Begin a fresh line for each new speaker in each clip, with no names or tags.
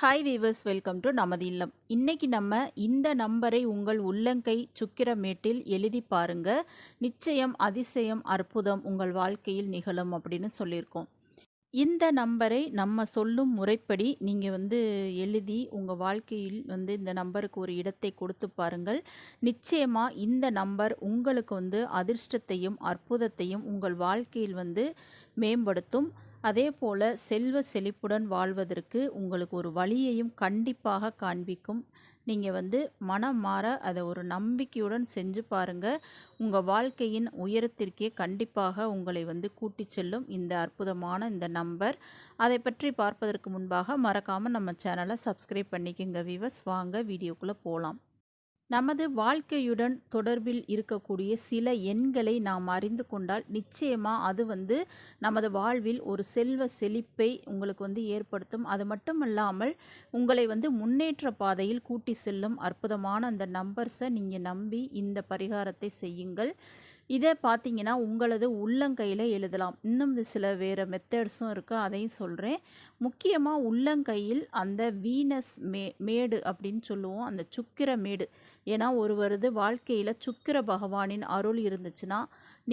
Hi viewers welcome to நமது இல்லம். இன்னைக்கு நம்ம இந்த நம்பரை உங்கள் உள்ளங்கை சுக்கிரமேட்டில் எழுதி பாருங்க. நிச்சயம் அதிசயம் அற்புதம் உங்கள் வாழ்க்கையில் நிகழும் அப்படின்னு சொல்லியிருக்கோம். இந்த நம்பரை நம்ம சொல்லும் முறைப்படி நீங்கள் வந்து எழுதி உங்கள் வாழ்க்கையில் வந்து இந்த நம்பருக்கு ஒரு இடத்தை கொடுத்து பாருங்கள். நிச்சயமாக இந்த நம்பர் உங்களுக்கு வந்து அதிர்ஷ்டத்தையும் அற்புதத்தையும் உங்கள் வாழ்க்கையில் வந்து மேம்படுத்தும். அதே போல் செல்வ செழிப்புடன் வாழ்வதற்கு உங்களுக்கு ஒரு வழியையும் கண்டிப்பாக காண்பிக்கும். நீங்கள் வந்து மனம் மாற அதை ஒரு நம்பிக்கையுடன் செஞ்சு பாருங்கள் உங்கள் வாழ்க்கையின் உயரத்திற்கே கண்டிப்பாக உங்களை வந்து கூட்டி செல்லும் இந்த அற்புதமான இந்த நம்பர். அதை பற்றி பார்ப்பதற்கு முன்பாக மறக்காமல் நம்ம சேனலை சப்ஸ்கிரைப் பண்ணிக்கோங்க வீவர்ஸ் வாங்க வீடியோக்குள்ளே போகலாம் நமது வாழ்க்கையுடன் தொடர்பில் இருக்கக்கூடிய சில எண்களை நாம் அறிந்து கொண்டால் நிச்சயமாக அது வந்து நமது வாழ்வில் ஒரு செல்வ செழிப்பை உங்களுக்கு வந்து ஏற்படுத்தும். அது மட்டுமல்லாமல் உங்களை வந்து முன்னேற்ற பாதையில் கூட்டி செல்லும் அற்புதமான அந்த நம்பர்ஸை நீங்கள் நம்பி இந்த பரிகாரத்தை செய்யுங்கள். இதை பார்த்தீங்கன்னா உங்களது உள்ளங்கையில் எழுதலாம். இன்னும் சில வேறு மெத்தட்ஸும் இருக்குது அதையும் சொல்கிறேன் முக்கியமாக உள்ளங்கையில் அந்த வீனஸ் மே மேடு அப்படின்னு சொல்லுவோம் அந்த சுக்கிர மேடு. ஏன்னா ஒருவரது வாழ்க்கையில் சுக்கிர பகவானின் அருள் இருந்துச்சுன்னா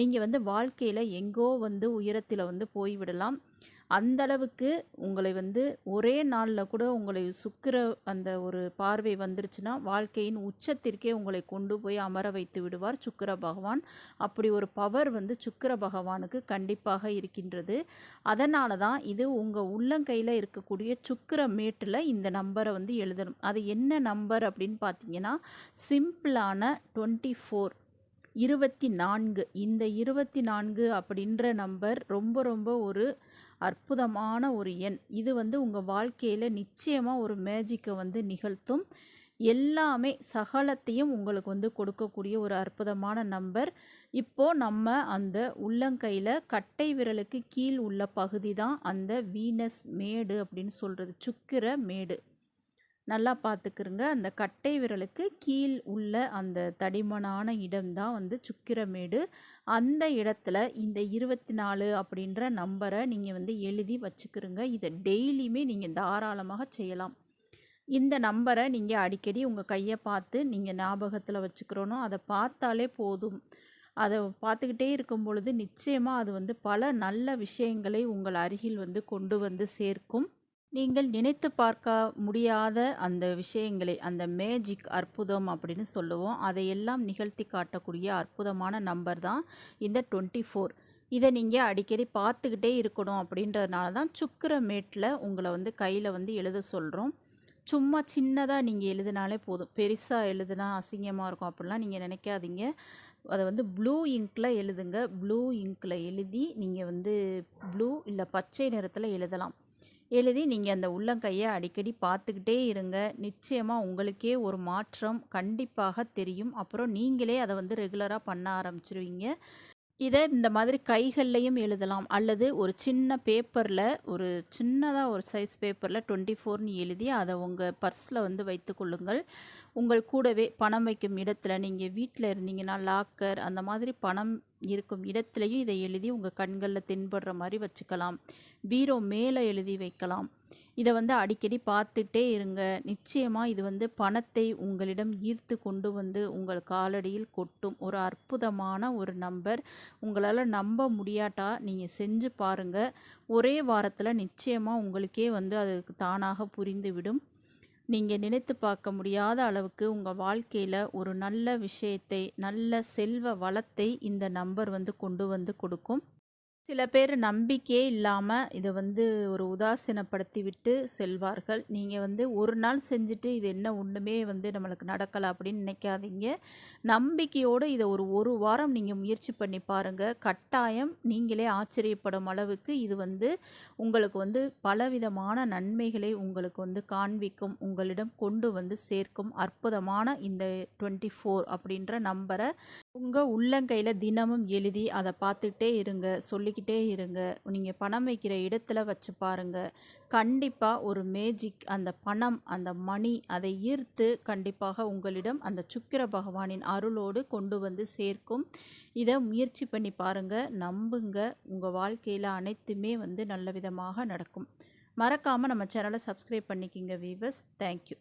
நீங்கள் வந்து வாழ்க்கையில் எங்கோ வந்து உயரத்தில் வந்து போய்விடலாம். அந்த அளவுக்கு உங்களை வந்து ஒரே நாளில் கூட உங்களை சுக்கிர அந்த ஒரு பார்வை வந்துருச்சுன்னா வாழ்க்கையின் உச்சத்திற்கே உங்களை கொண்டு போய் அமர வைத்து விடுவார் சுக்கிர பகவான். அப்படி ஒரு பவர் வந்து சுக்கிர பகவானுக்கு கண்டிப்பாக இருக்கின்றது. அதனால தான் இது உங்கள் உள்ளங்கையில் இருக்கக்கூடிய சுக்கிர மேட்டில் இந்த நம்பரை வந்து எழுதணும். அது என்ன நம்பர் அப்படின்னு பார்த்தீங்கன்னா சிம்பிளான டுவெண்ட்டி ஃபோர் இருபத்தி நான்கு இந்த இருபத்தி நான்கு அப்படின்ற நம்பர் ரொம்ப ரொம்ப ஒரு அற்புதமான ஒரு எண். இது வந்து உங்கள் வாழ்க்கையில் நிச்சயமாக ஒரு மேஜிக்கை வந்து நிகழ்த்தும். எல்லாமே சகலத்தையும் உங்களுக்கு வந்து கொடுக்கக்கூடிய ஒரு அற்புதமான நம்பர். இப்போது நம்ம அந்த உள்ளங்கையில் கட்டை விரலுக்கு கீழ் உள்ள பகுதி தான் அந்த வீனஸ் மேடு அப்படின்னு சொல்கிறது சுக்கிர மேடு. நல்லா பார்த்துக்கிருங்க. அந்த கட்டை விரலுக்கு கீழ் உள்ள அந்த தடிமனான இடம்தான் வந்து சுக்கிரமேடு. அந்த இடத்துல இந்த இருபத்தி நாலு அப்படின்ற நம்பரை நீங்கள் வந்து எழுதி வச்சுக்கிறங்க இதை டெய்லியுமே நீங்கள் தாராளமாக செய்யலாம். இந்த நம்பரை நீங்கள் அடிக்கடி உங்கள் கையை பார்த்து நீங்கள் ஞாபகத்தில் வச்சுக்கிறோனோ அதை பார்த்தாலே போதும். அதை பார்த்துக்கிட்டே இருக்கும் பொழுது நிச்சயமாக அது வந்து பல நல்ல விஷயங்களை உங்கள் அருகில் வந்து கொண்டு வந்து சேர்க்கும். நீங்கள் நினைத்து பார்க்க முடியாத அந்த விஷயங்களை அந்த மேஜிக் அற்புதம் அப்படின்னு சொல்லுவோம். அதையெல்லாம் நிகழ்த்தி காட்டக்கூடிய அற்புதமான நம்பர் தான் இந்த டுவெண்ட்டி ஃபோர் இதை நீங்கள் அடிக்கடி பார்த்துக்கிட்டே இருக்கணும் அப்படின்றதுனால தான் சுக்கிரமேட்டில் உங்களை வந்து கையில் வந்து எழுத சொல்கிறோம் சும்மா சின்னதாக நீங்கள் எழுதினாலே போதும். பெருசாக எழுதுனா அசிங்கமாக இருக்கும் அப்படிலாம் நீங்கள் நினைக்காதீங்க. அதை வந்து ப்ளூ இங்கில் எழுதுங்க. ப்ளூ இங்கில் எழுதி நீங்கள் வந்து ப்ளூ இல்லை பச்சை நிறத்தில் எழுதலாம். எழுதி நீங்கள் அந்த உள்ளங்கையை அடிக்கடி பார்த்துக்கிட்டே இருங்க. நிச்சயமாக உங்களுக்கே ஒரு மாற்றம் கண்டிப்பாக தெரியும். அப்புறம் நீங்களே அதை வந்து ரெகுலராக பண்ண ஆரம்பிச்சிருவீங்க. இதை இந்த மாதிரி கைகள்லையும் எழுதலாம். அல்லது ஒரு சின்ன பேப்பரில் ஒரு சின்னதாக ஒரு சைஸ் பேப்பரில் டுவெண்ட்டி ஃபோர்னு எழுதி அதை உங்கள் பர்ஸில் வந்து வைத்துக்கொள்ளுங்கள் உங்கள் கூடவே பணம் வைக்கும் இடத்துல நீங்கள் வீட்டில் இருந்தீங்கன்னா லாக்கர் அந்த மாதிரி பணம் இருக்கும் இடத்துலையும் இதை எழுதி உங்கள் கண்களில் தென்படுற மாதிரி வச்சுக்கலாம். பீரோ மேலே எழுதி வைக்கலாம். இதை வந்து அடிக்கடி பார்த்துட்டே இருங்க. நிச்சயமாக இது வந்து பணத்தை உங்களிடம் ஈர்த்து கொண்டு வந்து உங்கள் காலடியில் கொட்டும். ஒரு அற்புதமான ஒரு நம்பர். உங்களால் நம்ப முடியாட்டா நீங்கள் செஞ்சு பாருங்கள் ஒரே வாரத்தில் நிச்சயமாக உங்களுக்கே வந்து அதுக்கு தானாக புரிந்துவிடும். நீங்கள் நினைத்து பார்க்க முடியாத அளவுக்கு உங்கள் வாழ்க்கையில் ஒரு நல்ல விஷயத்தை நல்ல செல்வ வளத்தை இந்த நம்பர் வந்து கொண்டு வந்து கொடுக்கும். சில பேர் நம்பிக்கையே இல்லாமல் இதை வந்து ஒரு உதாசீனப்படுத்தி விட்டு செல்வார்கள். நீங்கள் வந்து ஒரு நாள் செஞ்சுட்டு இது என்ன ஒன்றுமே வந்து நம்மளுக்கு நடக்கலை அப்படின்னு நினைக்காதீங்க. நம்பிக்கையோடு இதை ஒரு ஒரு வாரம் நீங்கள் முயற்சி பண்ணி பாருங்கள் கட்டாயம் நீங்களே ஆச்சரியப்படும் அளவுக்கு இது வந்து உங்களுக்கு வந்து பலவிதமான நன்மைகளை உங்களுக்கு வந்து காண்பிக்கும் உங்களிடம் கொண்டு வந்து சேர்க்கும் அற்புதமான இந்த டுவெண்ட்டி ஃபோர் அப்படின்ற நம்பரை உங்கள் உள்ளங்கையில் தினமும் எழுதி அதை பார்த்துட்டே இருங்க. பண்ணிக்கிட்டே இருங்க. நீங்கள் பணம் வைக்கிற இடத்துல வச்சு பாருங்கள் கண்டிப்பாக ஒரு மேஜிக் அந்த பணம் அந்த மணி அதை ஈர்த்து கண்டிப்பாக உங்களிடம் அந்த சுக்கிர பகவானின் அருளோடு கொண்டு வந்து சேர்க்கும். இதை முயற்சி பண்ணி பாருங்கள் நம்புங்க. உங்கள் வாழ்க்கையில் அனைத்துமே வந்து நல்ல விதமாக நடக்கும். மறக்காமல் நம்ம சேனலை சப்ஸ்கிரைப் பண்ணிக்கிங்க வீவர்ஸ் தேங்க்யூ